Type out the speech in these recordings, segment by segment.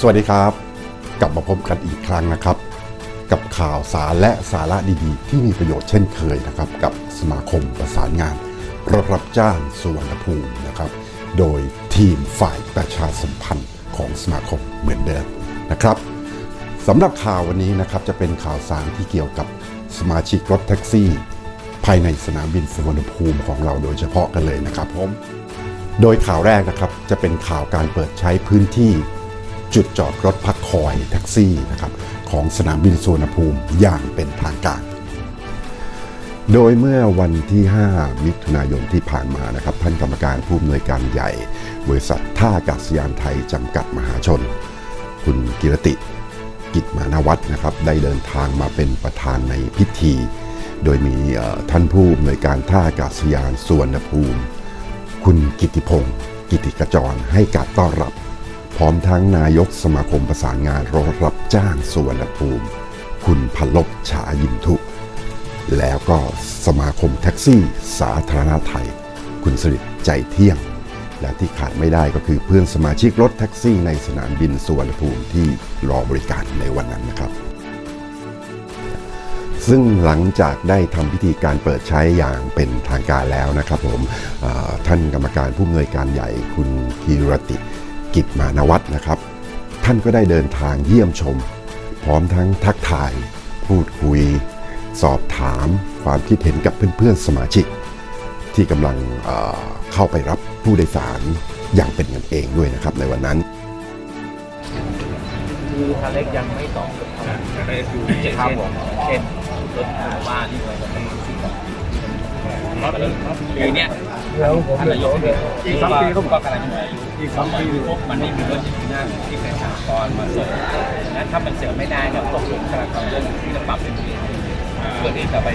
สวัสดีครับ กลับมาพบกันอีกครั้งนะครับ กับข่าวสารและสาระดีๆ ที่มีประโยชน์เช่นเคยนะครับ กับสมาคมประสานงานรถรับจ้างสุวรรณภูมินะครับ โดยทีมฝ่ายประชาสัมพันธ์ของสมาคมเหมือนเดิมนะครับสำหรับข่าววันนี้นะครับจะเป็นข่าวสารที่เกี่ยวกับสมาชิกรถแท็กซี่ ภายในสนามบินสุวรรณภูมิของเราโดยเฉพาะกันเลยนะครับผมโดยข่าวแรกนะครับจะเป็นข่าวการเปิดใช้พื้นที่ จุดจอดรถพักคอยแท็กซี่นะครับของสนามบินสุวรรณภูมิอย่างเป็นทางการโดยเมื่อวันที่ 5 มิถุนายนที่ผ่านมานะครับ ท่านกรรมการผู้อำนวยการใหญ่ บริษัทท่าอากาศยานไทยจำกัดมหาชน คุณกิรติ กิจมานวัฒน์นะครับ ได้เดินทางมาเป็นประธานในพิธี โดยมีท่านผู้อำนวยการท่าอากาศยานสุวรรณภูมิ คุณกิติพงศ์กิติกระจรให้การต้อนรับ พร้อมทั้งนายกสมาคมประสานงานรถรับจ้างสุวรรณภูมิ คุณพลบฉายิมทุ แล้วก็สมาคมแท็กซี่สาธารณไทย คุณสริใจเที่ยง และที่ขาดไม่ได้ก็คือเพื่อนสมาชิกรถแท็กซี่ในสนามบินสุวรรณภูมิที่รอบริการในวันนั้นนะครับ ซึ่งหลังจากได้ทำพิธีการเปิดใช้อย่างเป็นทางการแล้วนะครับผมท่านกรรมการผู้อำนวยการใหญ่คุณกีรติ กิจมานวัฒน์นะครับ ท่านก็ได้เดินทางเยี่ยมชม พร้อมทั้งทักทาย พูดคุย สอบถามความคิดเห็นกับเพื่อนๆสมาชิก ที่กำลังเเข้าไปรับผู้โดยสารอย่างเป็นกันเองด้วยนะครับในวันนั้นคือทาเล็กยังไม่ตอบจะได้ดูเช่นเช่นรถบ้านที่เราต้องซื้อของปีเนี้ยแล้วผมท่านนายร้กอนเดืเนี่อยดอีกสามปีก็ก็กำลังจะ อายุอีกสามปีปุ๊บมันไม่มีรถที่นั่งที่เป็นสากรมาเสริมนั้นถ้ามันเสริมไม่ได้ก็ตกลงกำลังทำเรื่องที่จะปรับเป็นเพื่อที่จะไป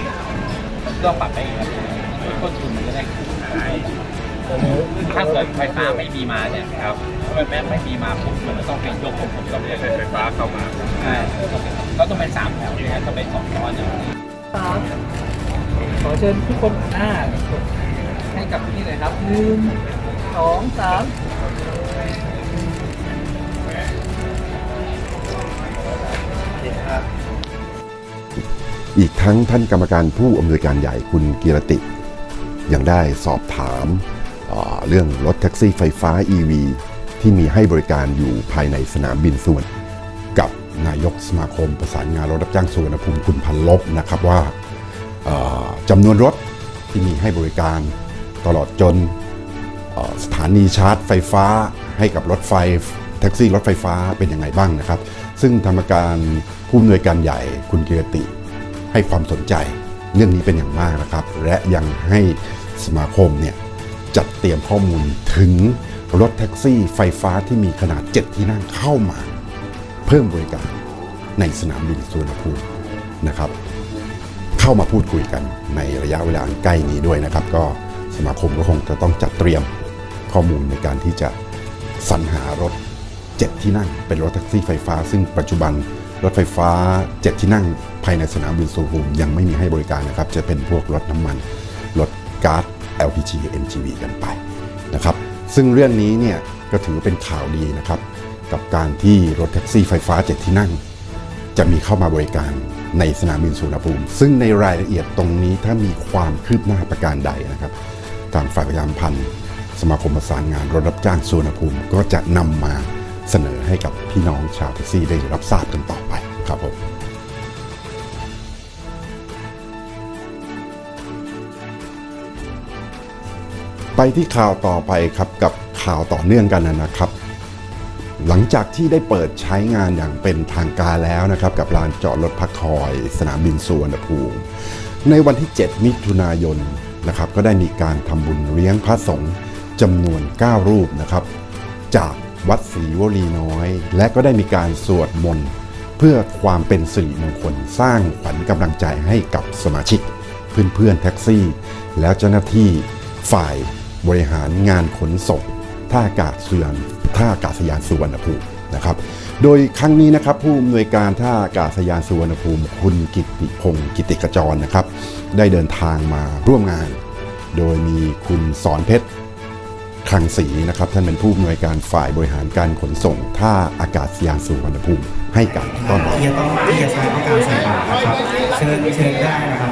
ก็ปรับได้ครับต้นทุนมันจะได้หายถ้าเกิดไฟฟ้าไม่มีมาเนี่ยครับมันแม้ไม่มีมาปุ๊บมันต้องเป็นยกของผมต้องเป็นไฟฟ้าเข้ามาใช่ก็ต้องเป็นสามแถวเนี่ยต้องเป็นสองซ้อนอย่างนี้ขอเชิญทุกคนอ่าให้กับที่เลยครับหนึ่ง สองสามอีกทั้งท่านกรรมการผู้อำนวยการใหญ่คุณกีรติ ยังได้สอบถามเอ่อเรื่องรถแท็กซี่ไฟฟ้า EV ที่มีให้บริการอยู่ภายในสนามบินส่วน กับนายกสมาคมประสานงานรถรับจ้างสุวรรณภูมิคุณพันลบนะครับว่าจำนวนรถที่มีให้บริการตลอดจน สถานีชาร์จไฟฟ้าให้กับรถไฟแท็กซี่รถไฟฟ้าเป็นยังไงบ้างนะครับ ซึ่งธรรมการผู้อำนวยการใหญ่คุณเกียรติ ให้ความสนใจเรื่องนี้เป็นอย่างมากนะครับ และยังให้สมาคมเนี่ยจัดเตรียมข้อมูลถึงรถแท็กซี่ไฟฟ้าที่มีขนาด 7 ที่นั่งเข้ามา เพิ่มบริการในสนามบินสุวรรณภูมินะครับ เข้ามาพูดคุยกันในระยะเวลาใกล้นี้ด้วยนะครับ ก็สมาคมก็คงจะต้องจัดเตรียม ข้อมูลในการที่จะสรรหารถ 7 ที่นั่ง เป็นรถแท็กซี่ไฟฟ้า ซึ่งปัจจุบันรถไฟฟ้า 7 ที่นั่งภายในสนามบินสุวรรณภูมิยังไม่มีให้บริการนะครับ จะเป็นพวกรถน้ำมัน รถก๊าซ LPG NGV กันไปนะครับ ซึ่งเรื่องนี้เนี่ยก็ถือเป็นข่าวดีนะครับ กับการที่รถแท็กซี่ไฟฟ้า 7 ที่นั่ง จะมีเข้ามาบริการในสนามบินสุวรรณภูมิ ซึ่งในรายละเอียดตรงนี้ถ้ามีความคืบหน้าประการใดนะครับ ทางฝ่ายประชาสัมพันธ์ สมาคมประสานงานรถรับจ้างสุวรรณภูมิก็จะนำมาเสนอให้กับพี่น้องชาวแท็กซี่ได้รับทราบกันต่อไปครับผมไปที่ข่าวต่อไปครับกับข่าวต่อเนื่องกันนะครับ หลังจากที่ได้เปิดใช้งานอย่างเป็นทางการแล้วนะครับ กับลานจอดรถพักคอย สนามบินสุวรรณภูมิ ในวันที่ 7 มิถุนายนนะครับ ก็ได้มีการทำบุญเลี้ยงพระสงฆ์ จำนวน 9 รูปนะครับ จากวัดศรีวลีน้อย และก็ได้มีการสวดมนต์เพื่อความเป็นสิริมงคลสร้างขวัญกำลังใจให้กับสมาชิก เพื่อนๆแท็กซี่ แล้วเจ้าหน้าที่ฝ่ายบริหารงานขนส่งท่าอากาศยานท่าอากาศยานสุวรรณภูมินะครับโดยครั้งนี้นะครับผู้อำนวยการท่าอากาศยานสุวรรณภูมิคุณกิติพงศ์กิติกจรนะครับ ได้เดินทางมาร่วมงาน โดยมีคุณสอนเพชร ลังศรีนะครับท่านเป็นผู้อำนวยการฝ่ายบริหารการขนส่งท่าอากาศยานสุวรรณภูมิให้การต้อนรับที่จะต้องที่จะใช้ในการใส่บาตรนะครับเชิญเชิญได้นะครับ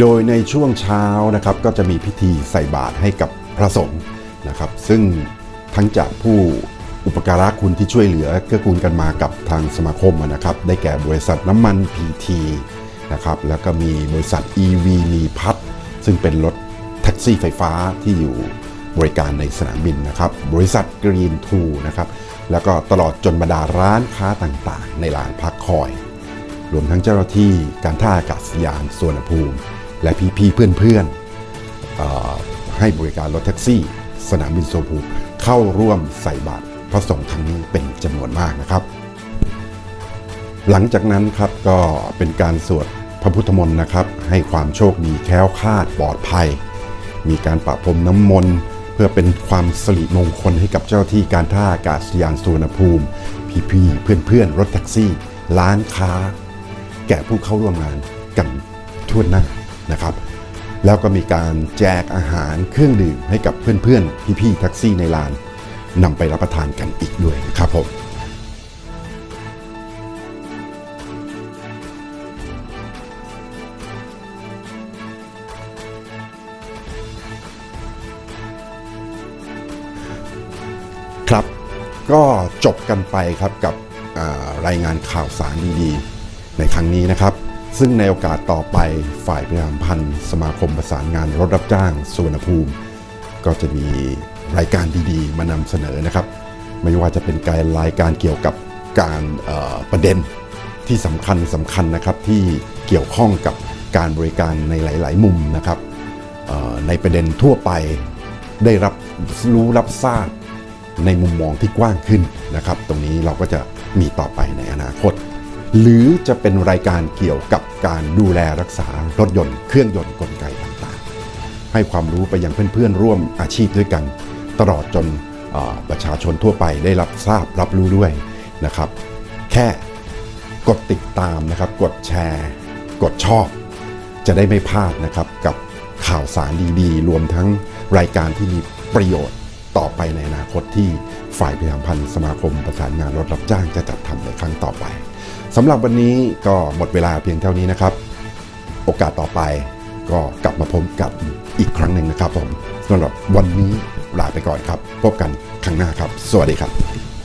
โดยในช่วงเช้านะครับก็จะมีพิธีใส่บาตรให้กับพระสงฆ์นะครับ ซึ่งทั้งจากผู้ อุปการะคุณที่ช่วยเหลือเกื้อกูลกันมากับทางสมาคมนะครับ ได้แก่บริษัทน้ำมัน PT นะครับแล้วก็มีบริษัท EV มีพัดซึ่งเป็นรถแท็กซี่ไฟฟ้าที่อยู่บริการในสนามบินนะครับ บริษัท Green 2นะครับแล้วก็ตลอดจนบรรดาร้านค้าต่างๆ ในลานพักคอย รวมทั้งเจ้าหน้าที่การท่าอากาศยานสวนภูมิ และพี่ๆเพื่อนๆให้บริการรถแท็กซี่ สนามบินสวนภูมิเข้าร่วมใส่บาตร พระสงฆ์ครั้งนี้เป็นจำนวนมากนะครับ หลังจากนั้นครับก็เป็นการสวดพระพุทธมนต์นะครับ ให้ความโชคดีแค้วคาดปลอดภัย มีการปะพรมน้ำมนต์เพื่อเป็นความสิริมงคลให้กับเจ้าหน้าที่การท่าอากาศยานสุวรรณภูมิ พี่ๆเพื่อนๆรถแท็กซี่ ร้านค้า แก่ผู้เข้าร่วมงานกันทั่วหน้านะครับแล้วก็มีการแจกอาหารเครื่องดื่มให้กับเพื่อนๆ พี่ๆแท็กซี่ในลาน นำไปรับประทานกันอีกด้วยนะครับผมครับก็จบกันไปครับกับรายงานข่าวสารดีๆ ในครั้งนี้นะครับ ซึ่งในโอกาสต่อไปฝ่ายประชาสัมพันธ์ สมาคมประสานงานรถรับจ้างสุวรรณภูมิ ก็จะมี รายการดีๆ มานำเสนอนะครับ ไม่ว่าจะเป็นการรายการเกี่ยวกับการประเด็นที่สำคัญสำคัญนะครับที่เกี่ยวข้องกับการบริการในหลาย ๆ มุมนะครับในประเด็นทั่วไปได้รับรู้รับทราบในมุมมองที่กว้างขึ้นนะครับ ตรงนี้เราก็จะมีต่อไปในอนาคต หรือจะเป็นรายการเกี่ยวกับการดูแลรักษารถยนต์ เครื่องยนต์กลไกต่างๆ ให้ความรู้ไปยังเพื่อนๆร่วมอาชีพด้วยกัน ตลอดจนประชาชนทั่วไปได้รับทราบรับรู้ด้วยนะครับ แค่กดติดตามนะครับ กดแชร์ กดชอบ จะได้ไม่พลาดนะครับกับข่าวสารดีๆ รวมทั้งรายการที่มีประโยชน์ต่อไปในอนาคตที่ฝ่ายประชามพันธ์สมาคมประสานงานรถรับจ้างจะจัดทำในครั้งต่อไปสำหรับวันนี้ก็หมดเวลาเพียงเท่านี้นะครับ โอกาสต่อไปก็กลับมาพบกันอีกครั้งหนึ่งนะครับผมสำหรับวันนี้ ลาไปก่อนครับ พบกันครั้งหน้าครับ สวัสดีครับ